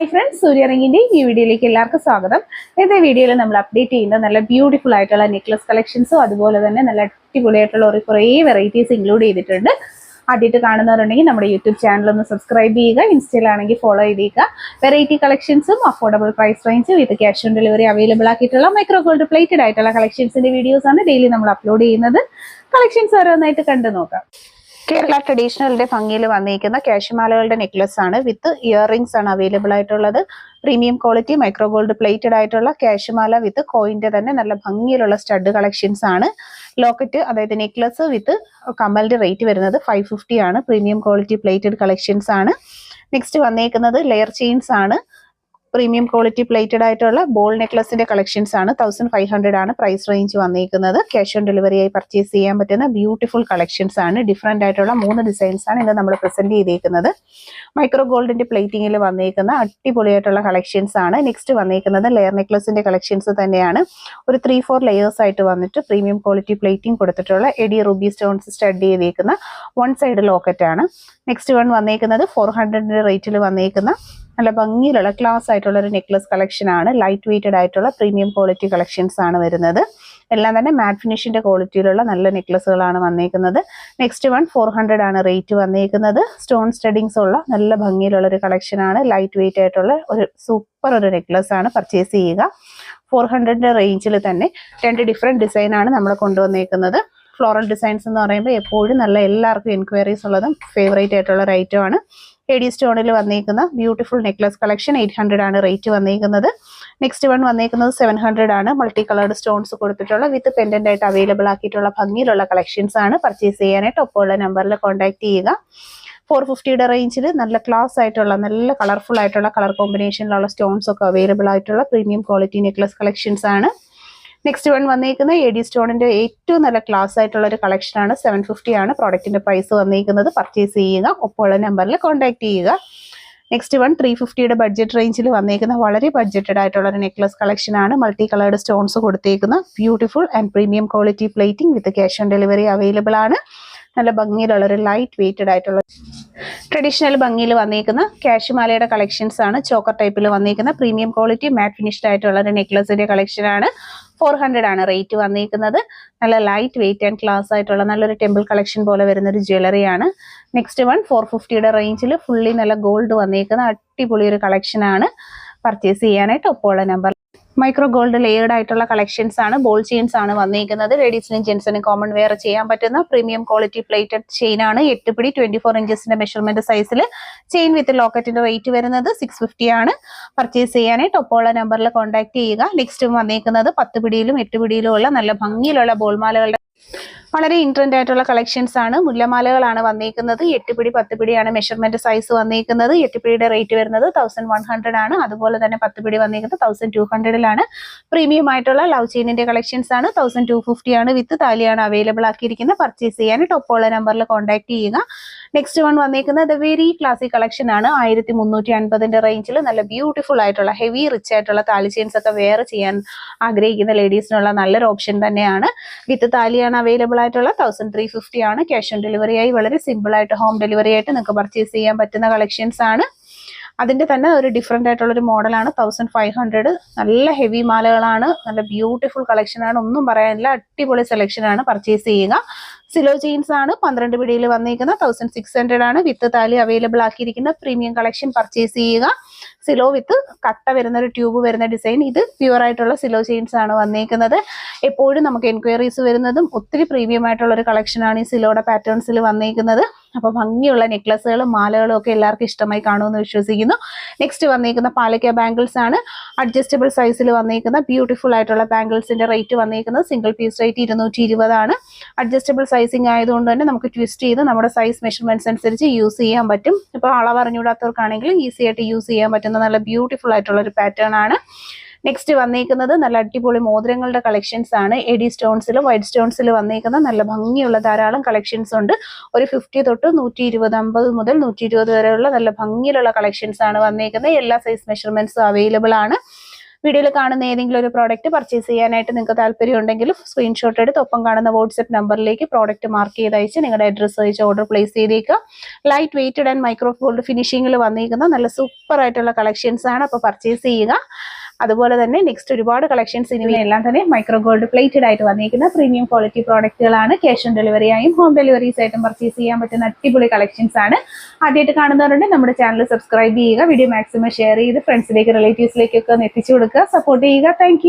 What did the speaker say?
Hi friends സൂര്യറിങ്ങിന്റെ ഈ വീഡിയോയിലേക്ക് എല്ലാവർക്കും സ്വാഗതം. ഇന്നത്തെ വീഡിയോയിൽ നമ്മൾ അപ്ഡേറ്റ് ചെയ്യുന്ന നല്ല ബ്യൂട്ടിഫുൾ ആയിട്ടുള്ള നെക്ലസ് കളക്ഷൻസും അതുപോലെ തന്നെ നല്ല അടിപൊളിയായിട്ടുള്ള ഒരു കുറേ വെറൈറ്റീസ് ഇൻക്ലൂഡ് ചെയ്തിട്ടുണ്ട്. ആദ്യമായിട്ട് കാണുന്നവരുണ്ടെങ്കിൽ നമ്മുടെ യൂട്യൂബ് ചാനൽ ഒന്ന് സബ്സ്ക്രൈബ് ചെയ്യുക ഇൻസ്റ്റയിലാണെങ്കിൽ ഫോളോ ചെയ്തേക്കുക. വെറൈറ്റി കളക്ഷൻസും affordable price റേഞ്ചും with cash on delivery available ആക്കിയിട്ടുള്ള micro gold plated ആയിട്ടുള്ള കളക്ഷൻസിന്റെ വീഡിയോസാണ് ഡെയിലി നമ്മൾ അപ്ലോഡ് ചെയ്യുന്നത്. കളക്ഷൻസ് ഓരോന്നായിട്ട് കണ്ടു നോക്കാം കേരള ട്രഡീഷണലിന്റെ ഭംഗിയിൽ വന്നിരിക്കുന്ന കാശുമാലകളുടെ നെക്ലസ് ആണ് വിത്ത് ഇയർ റിംഗ്സ് ആണ് അവൈലബിൾ ആയിട്ടുള്ളത്. Premium quality micro gold plated ആയിട്ടുള്ള കാശുമാല വിത്ത് കോയിന്റെ തന്നെ നല്ല ഭംഗിയിലുള്ള സ്റ്റഡ് കളക്ഷൻസ് ആണ്. ലോക്കറ്റ് അതായത് നെക്ലസ് വിത്ത് കമ്മലിന്റെ റേറ്റ് വരുന്നത് ഫൈവ് ഫിഫ്റ്റി ആണ്. പ്രീമിയം ക്വാളിറ്റി പ്ലേറ്റഡ് കളക്ഷൻസ് ആണ്. നെക്സ്റ്റ് വന്നേക്കുന്നത് ലെയർ ചെയിൻസ് ആണ്. പ്രീമിയം ക്വാളിറ്റി പ്ലേറ്റഡ് ആയിട്ടുള്ള ബോൾ നെക്ലസിന്റെ കളക്ഷൻസ് ആണ്. തൗസൻഡ് ഫൈവ് ഹൺഡ്രഡ് ആണ് പ്രൈസ് റേഞ്ച് വന്നിരിക്കുന്നത് ക്യാഷ് ഓൺ ഡെലിവറി ആയി പർച്ചേസ് ചെയ്യാൻ പറ്റുന്ന ബ്യൂട്ടിഫുൾ കളക്ഷൻസ് ആണ്. ഡിഫറെന്റ് ആയിട്ടുള്ള മൂന്ന് ഡിസൈൻസ് ആണ് ഇന്ന് നമ്മൾ പ്രസന്റ് ചെയ്തേക്കുന്നത്. മൈക്രോ ഗോൾഡിന്റെ പ്ലേറ്റിംഗിൽ വന്നിരിക്കുന്ന അടിപൊളിയായിട്ടുള്ള കളക്ഷൻസ് ആണ്. നെക്സ്റ്റ് വന്നിരിക്കുന്നത് ലെയർ നെക്ലസിന്റെ കളക്ഷൻസ് തന്നെയാണ്. ഒരു ത്രീ ഫോർ ലെയേഴ്സ് ആയിട്ട് വന്നിട്ട് പ്രീമിയം ക്വാളിറ്റി പ്ലേറ്റിംഗ് കൊടുത്തിട്ടുള്ള എഡി റുബി സ്റ്റോൺസ് സ്റ്റഡ് ചെയ്തേക്കുന്ന വൺ സൈഡ് ലോക്കറ്റ് ആണ്. നെക്സ്റ്റ് വൺ വന്നേക്കുന്നത് ഫോർ ഹൺഡ്രഡിന്റെ റേറ്റിൽ വന്നേക്കുന്ന നല്ല ഭംഗിയിലുള്ള ക്ലാസ് ആയിട്ടുള്ള ഒരു നെക്ലസ് കളക്ഷൻ ആണ്. ലൈറ്റ് വെയ്റ്റഡ് ആയിട്ടുള്ള പ്രീമിയം ക്വാളിറ്റി കളക്ഷൻസ് ആണ് വരുന്നത്. എല്ലാം തന്നെ മാറ്റ് ഫിനിഷിന്റെ ക്വാളിറ്റിയിലുള്ള നല്ല നെക്ലസുകളാണ് വന്നേക്കുന്നത്. നെക്സ്റ്റ് വൺ ഫോർ ഹൺഡ്രഡ് ആണ് റേറ്റ് വന്നേക്കുന്നത്. സ്റ്റോൺ സ്റ്റഡിങ്സ് ഉള്ള നല്ല ഭംഗിയിലുള്ള ഒരു കളക്ഷൻ ആണ്. ലൈറ്റ് വെയിറ്റ് ആയിട്ടുള്ള ഒരു സൂപ്പർ ഒരു നെക്ലസ് ആണ് പർച്ചേസ് ചെയ്യുക. ഫോർ ഹൺഡ്രഡിന്റെ റേഞ്ചിൽ തന്നെ രണ്ട് ഡിഫറെന്റ് ഡിസൈൻ ആണ് നമ്മൾ കൊണ്ടുവന്നേക്കുന്നത്. ഫ്ലോറൽ ഡിസൈൻസ് എന്ന് പറയുമ്പോൾ എപ്പോഴും നല്ല എല്ലാവർക്കും എൻക്വയറീസ് ഉള്ളതും ഫേവറേറ്റ് ആയിട്ടുള്ള ഒരു ഐറ്റം ആണ്. എ ഡി സ്റ്റോണിൽ വന്നേക്കുന്ന ബ്യൂട്ടിഫുൾ നെക്ലസ് കളക്ഷൻ എയ്റ്റ് ആണ് റേറ്റ് വന്നേക്കുന്നത്. നെക്സ്റ്റ് വൺ വന്നേക്കുന്നത് സെവൻ ഹൺഡ്രഡ് ആണ്. മൾട്ടി കളർഡ് സ്റ്റോൺസ് കൊടുത്തിട്ടുള്ള വിത്ത് പെൻഡന്റ് ആയിട്ട് അവൈലബിൾ ആക്കിയിട്ടുള്ള ഭംഗിയിലുള്ള കളക്ഷൻസ് ആണ്. പർച്ചേസ് ചെയ്യാനായിട്ട് ഒപ്പമുള്ള നമ്പറിൽ കോൺടാക്ട് ചെയ്യുക. ഫോർ ഫിഫ്റ്റിയുടെ റേഞ്ചിൽ നല്ല ക്ലാസ് ആയിട്ടുള്ള നല്ല കളർഫുൾ ആയിട്ടുള്ള കളർ കോമ്പിനേഷനിലുള്ള സ്റ്റോൺസ് ഒക്കെ അവൈലബിൾ ആയിട്ടുള്ള പ്രീമിയം ക്വാളിറ്റി നെക്ലസ് കളക്ഷൻസ് ആണ്. നെക്സ്റ്റ് വൺ വന്നിരിക്കുന്ന എ ഡി സ്റ്റോണിന്റെ ഏറ്റവും നല്ല ക്ലാസ് ആയിട്ടുള്ള ഒരു കളക്ഷൻ ആണ്. സെവൻ ഫിഫ്റ്റി ആണ് പ്രോഡക്റ്റിന്റെ പ്രൈസ് വന്നിരിക്കുന്നത് പർച്ചേസ് ചെയ്യുക ഒപ്പമുള്ള നമ്പറിൽ കോൺടാക്ട് ചെയ്യുക. നെക്സ്റ്റ് വൺ ത്രീ ഫിഫ്റ്റിയുടെ ബഡ്ജറ്റ് റേഞ്ചിൽ വന്നിരിക്കുന്ന വളരെ ബഡ്ജറ്റഡ് ആയിട്ടുള്ള ഒരു നെക്ലസ് കളക്ഷൻ ആണ്. Multi coloured stones കൊടുത്തേക്കുന്ന. Beautiful and premium quality plating with cash on delivery available ആണ്. നല്ല ഭംഗിയിലുള്ള ഒരു ലൈറ്റ് വെയ്റ്റഡ് ആയിട്ടുള്ള ട്രഡീഷണൽ ഭംഗിയിൽ വന്നിരിക്കുന്ന കാശുമാലയുടെ കളക്ഷൻസ് ആണ്. ചോക്കർ ടൈപ്പിൽ വന്നിരിക്കുന്ന പ്രീമിയം ക്വാളിറ്റി മാറ്റ് ഫിനിഷ്ഡ് ആയിട്ടുള്ള ഒരു നെക്ലസിന്റെ കളക്ഷൻ ആണ്. ഫോർ ഹൺഡ്രഡ് ആണ് റേറ്റ് വന്നിരിക്കുന്നത് നല്ല ലൈറ്റ് വെയിറ്റ് ആൻഡ് ക്ലാസ് ആയിട്ടുള്ള നല്ലൊരു ടെമ്പിൾ കളക്ഷൻ പോലെ വരുന്ന ഒരു ജ്വല്ലറി ആണ് നെക്സ്റ്റ് വൺ ഫോർ ഫിഫ്റ്റിയുടെ റേഞ്ചിൽ ഫുള്ളി നല്ല ഗോൾഡ് വന്നിരിക്കുന്ന അടിപൊളി ഒരു കളക്ഷൻ ആണ്. പർച്ചേസ് ചെയ്യാനായിട്ട് ഒപ്പമുള്ള നമ്പർ മൈക്രോ ഗോൾഡ് ലെയർഡ് ആയിട്ടുള്ള കളക്ഷൻസ് ആണ്. ബോൾ ചെയിൻസ് ആണ് വന്നിരിക്കുന്നത് ലേഡീസിനും ജെൻസിനും കോമൺ വെയർ ചെയ്യാൻ പറ്റുന്ന പ്രീമിയം ക്വാളിറ്റി പ്ലേറ്റഡ് ചെയിൻ ആണ്. എട്ട് പിടി ട്വന്റി ഫോർ ഇഞ്ചസിന്റെ മെഷർമെന്റ് സൈസിൽ ചെയിൻ വിത്ത് ലോക്കറ്റിന്റെ റേറ്റ് വരുന്നത് സിക്സ് ഫിഫ്റ്റി ആണ്. പർച്ചേസ് ചെയ്യാനായി ടൊപ്പോള നമ്പറിൽ കോൺടാക്ട് ചെയ്യുക. നെക്സ്റ്റ് വന്നിരിക്കുന്നത് പത്ത് പിടിയിലും എട്ട് പിടിയിലും ഉള്ള നല്ല ഭംഗിയിലുള്ള ബോൾമാലകളുടെ വളരെ ഇൻട്രന്റ് ആയിട്ടുള്ള കളക്ഷൻസ് ആണ്. മുല്ലമാലകളാണ് വന്നിരിക്കുന്നത് എട്ട് പിടി പത്ത് പിടിയാണ് മെഷർമെന്റ് സൈസ് വന്നിരിക്കുന്നത് എട്ട് പിടിയുടെ റേറ്റ് വരുന്നത് തൗസൻഡ് വൺ ഹൺഡ്രഡ് ആണ്. അതുപോലെ തന്നെ പത്ത് പിടി വന്നിരിക്കുന്നത് തൗസൻഡ് ടു ഹൺഡ്രഡിലാണ് പ്രീമിയം ആയിട്ടുള്ള ലവ് ചെയിനിന്റെ കളക്ഷൻസ് ആണ്. തൗസൻഡ് ടു ഫിഫ്റ്റി ആണ് വിത്ത്. താലിയാണ് അവൈലബിൾ ആക്കിയിരിക്കുന്നത്. പർച്ചേസ് ചെയ്യാൻ. ഒപ്പമുള്ള നമ്പറിൽ കോൺടാക്ട് ചെയ്യുക. നെക്സ്റ്റ് വൺ വന്നിരിക്കുന്നത് വെരി ക്ലാസിക് കളക്ഷൻ ആണ്. ആയിരത്തി മുന്നൂറ്റി അൻപതിന്റെ റേഞ്ചിൽ നല്ല ബ്യൂട്ടിഫുൾ ആയിട്ടുള്ള ഹെവി റിച്ച് ആയിട്ടുള്ള താലി ചെയിൻസ് ഒക്കെ വെയർ ചെയ്യാൻ ആഗ്രഹിക്കുന്ന ലേഡീസിനുള്ള നല്ലൊരു ഓപ്ഷൻ തന്നെയാണ്. വിത്ത് താലിയാണ് അവൈലബിൾ ആയിട്ടുള്ള തൗസൻഡ് ത്രീ ഫിഫ്റ്റി ആണ്. ക്യാഷ് ഓൺ ഡെലിവറി ആയി വളരെ സിമ്പിൾ ആയിട്ട് ഹോം ഡെലിവറി ആയിട്ട് നിങ്ങൾക്ക് പർച്ചേസ് ചെയ്യാൻ പറ്റുന്ന കളക്ഷൻസ് ആണ്. അതിന്റെ തന്നെ ഒരു ഡിഫറെന്റ് ആയിട്ടുള്ള ഒരു മോഡലാണ് തൗസൻഡ് ഫൈവ് ഹൺഡ്രഡ് നല്ല ഹെവി മാലകളാണ്. നല്ല ബ്യൂട്ടിഫുൾ കളക്ഷനാണ് ഒന്നും പറയാനില്ല. അടിപൊളി സെലക്ഷനാണ് പർച്ചേസ് ചെയ്യുക. സിലോ ജീൻസ് ആണ് പന്ത്രണ്ട് പിടിയിൽ വന്നിരിക്കുന്ന തൗസൻഡ് സിക്സ് ഹൺഡ്രഡ് ആണ്. വിത്ത് താലി അവൈലബിൾ ആക്കിയിരിക്കുന്ന പ്രീമിയം കളക്ഷൻ പർച്ചേസ് ചെയ്യുക. സിലോ വിത്ത് കട്ട വരുന്ന ഒരു ട്യൂബ് വരുന്ന ഡിസൈൻ ഇത് പ്യുവർ ആയിട്ടുള്ള സിലോ ചെയിൻസ് ആണ് വന്നിരിക്കുന്നത് എപ്പോഴും നമുക്ക് എൻക്വയറീസ് വരുന്നതും ഒത്തിരി പ്രീമിയം ആയിട്ടുള്ള ഒരു കളക്ഷനാണ് ഈ സിലോയുടെ പാറ്റേൺസിൽ വന്നിരിക്കുന്നത് അപ്പോൾ ഭംഗിയുള്ള നെക്ലസ്സുകളും മാലകളും ഒക്കെ എല്ലാവർക്കും ഇഷ്ടമായി കാണുമെന്ന് വിശ്വസിക്കുന്നു. നെക്സ്റ്റ് വന്നിരിക്കുന്ന പാലക്ക ബാംഗിൾസ് ആണ്. അഡ്ജസ്റ്റബിൾ സൈസിൽ വന്നിരിക്കുന്ന ബ്യൂട്ടിഫുൾ ആയിട്ടുള്ള ബാംഗിൾസിന്റെ റേറ്റ് വന്നിരിക്കുന്നത് സിംഗിൾ പീസ് റേറ്റ് ഇരുന്നൂറ്റി ഇരുപതാണ് അഡ്ജസ്റ്റബിൾ സൈസിങ് ആയതുകൊണ്ട് തന്നെ നമുക്ക് ട്വിസ്റ്റ് ചെയ്ത് നമ്മുടെ സൈസ് മെഷർമെന്റ്സ് അനുസരിച്ച് യൂസ് ചെയ്യാൻ പറ്റും. ഇപ്പോൾ അളവ് അറിഞ്ഞുകൂടാത്തവർക്കാണെങ്കിൽ ഈസി ആയിട്ട് യൂസ് ചെയ്യാൻ പറ്റുന്ന നല്ല ബ്യൂട്ടിഫുൾ ആയിട്ടുള്ള ഒരു പാറ്റേൺ ആണ്. നെക്സ്റ്റ് വന്നേക്കുന്നത് നല്ല അടിപൊളി മോതിരങ്ങളുടെ കളക്ഷൻസ് ആണ്. എഡി സ്റ്റോൺസിലും വൈറ്റ് സ്റ്റോൺസിൽ വന്നിരിക്കുന്ന നല്ല ഭംഗിയുള്ള ധാരാളം കളക്ഷൻസ് ഉണ്ട്. ഒരു ഫിഫ്റ്റി തൊട്ട് നൂറ്റി ഇരുപത് അമ്പത് മുതൽ നൂറ്റി ഇരുപത് വരെയുള്ള നല്ല ഭംഗിയിലുള്ള കളക്ഷൻസ് ആണ് വന്നേക്കുന്നത്. എല്ലാ സൈസ് മെഷർമെന്റ്സും അവൈലബിൾ ആണ്. വീഡിയോയിൽ കാണുന്ന ഏതെങ്കിലും ഒരു പ്രോഡക്റ്റ് പർച്ചേസ് ചെയ്യാനായിട്ട് നിങ്ങൾക്ക് താല്പര്യം ഉണ്ടെങ്കിൽ സ്ക്രീൻഷോട്ട് എടുത്ത് ഒപ്പം കാണുന്ന വാട്സ്ആപ്പ് നമ്പറിലേക്ക് പ്രോഡക്റ്റ് മാർക്ക് ചെയ്ത് അയച്ച് നിങ്ങളുടെ അഡ്രസ്സ് അയച്ച് ഓർഡർ പ്ലേസ് ചെയ്തേക്കുക. Light weighted and micro gold ഫിനിഷിങ്ങിൽ വന്നിരിക്കുന്ന നല്ല സൂപ്പർ ആയിട്ടുള്ള കളക്ഷൻസ് ആണ്. അപ്പോൾ പർച്ചേസ് ചെയ്യുക. അതുപോലെ തന്നെ നെക്സ്റ്റ് ഒരുപാട് കളക്ഷൻസ് ഇനി എല്ലാം തന്നെ മൈക്രോ ഗോൾഡ് പ്ലേറ്റഡ് ആയിട്ട് വന്നിരിക്കുന്ന പ്രീമിയം ക്വാളിറ്റി പ്രോഡക്റ്റുകളാണ് ക്യാഷ് ഓൺ ഡെലിവറി ആയും ഹോം ഡെലിവറീസ് ആയിട്ടും പർച്ചേസ് ചെയ്യാൻ പറ്റുന്ന അടിപൊളി കളക്ഷൻസ് ആണ്. ആദ്യമായിട്ട് കാണുന്നവരുണ്ട് നമ്മുടെ ചാനൽ സബ്സ്ക്രൈബ് ചെയ്യുക വീഡിയോ മാക്സിമം ഷെയർ ചെയ്ത് ഫ്രണ്ട്സിലേക്ക് റിലേറ്റീവ്സിലേക്കൊക്കെ ഒന്ന് എത്തിച്ചു കൊടുക്കുക സപ്പോർട്ട് ചെയ്യുക. താങ്ക്